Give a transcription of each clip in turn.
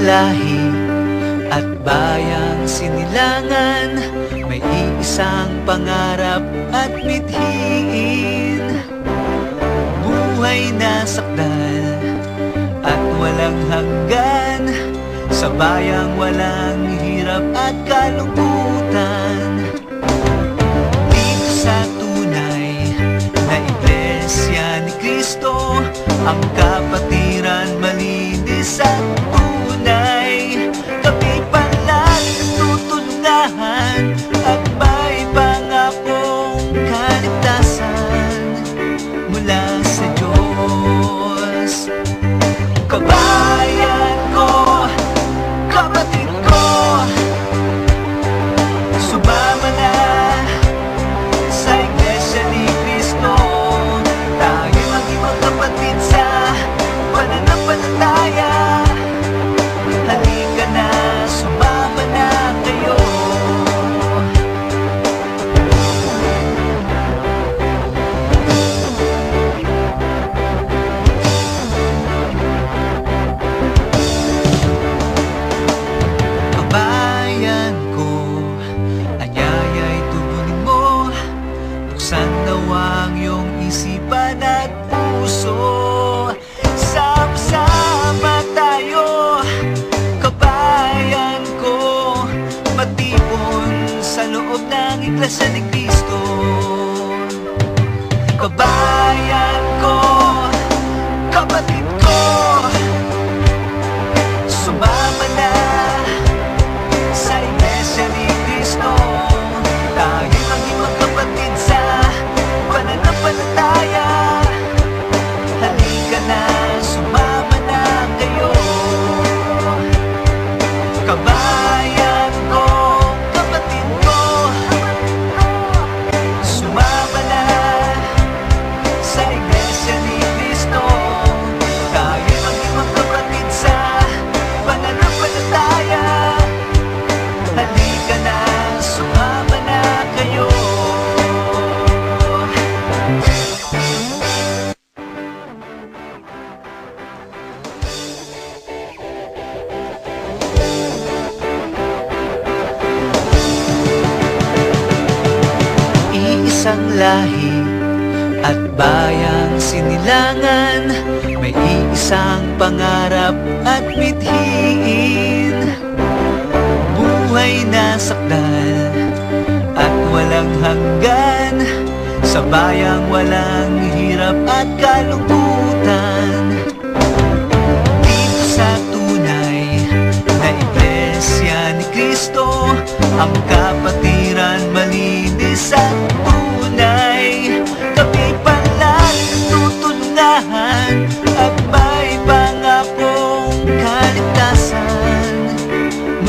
lahi at bayang sinilangan. May iisang pangarap at mithiin Buhay na sakdal at walang hanggan. Sa bayang walang hirap at kalugod isipan at puso. Sama-sama tayo, kabayan ko Matipon sa loob ng iglesia lahi at bayang sinilangan. May iisang pangarap at mithiin Buhay na sakdal at walang hanggan. Sa bayang walang hirap at kalungkutan.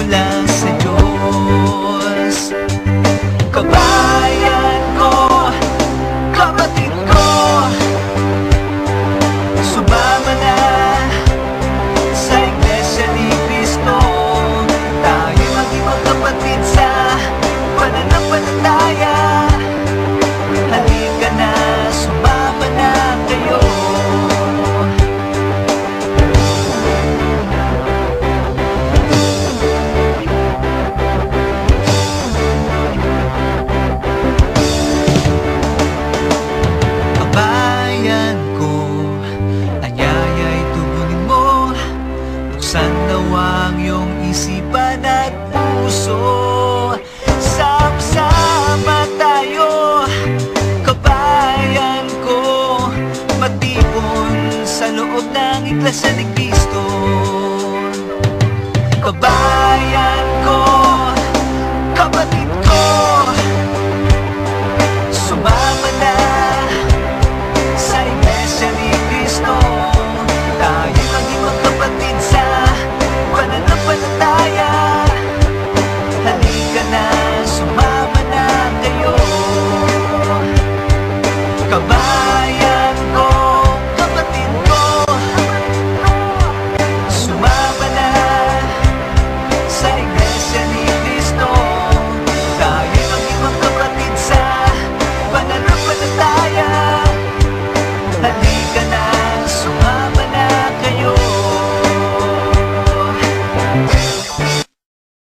mula sa Diyos. Kabayan ko, kapatid ko Subay me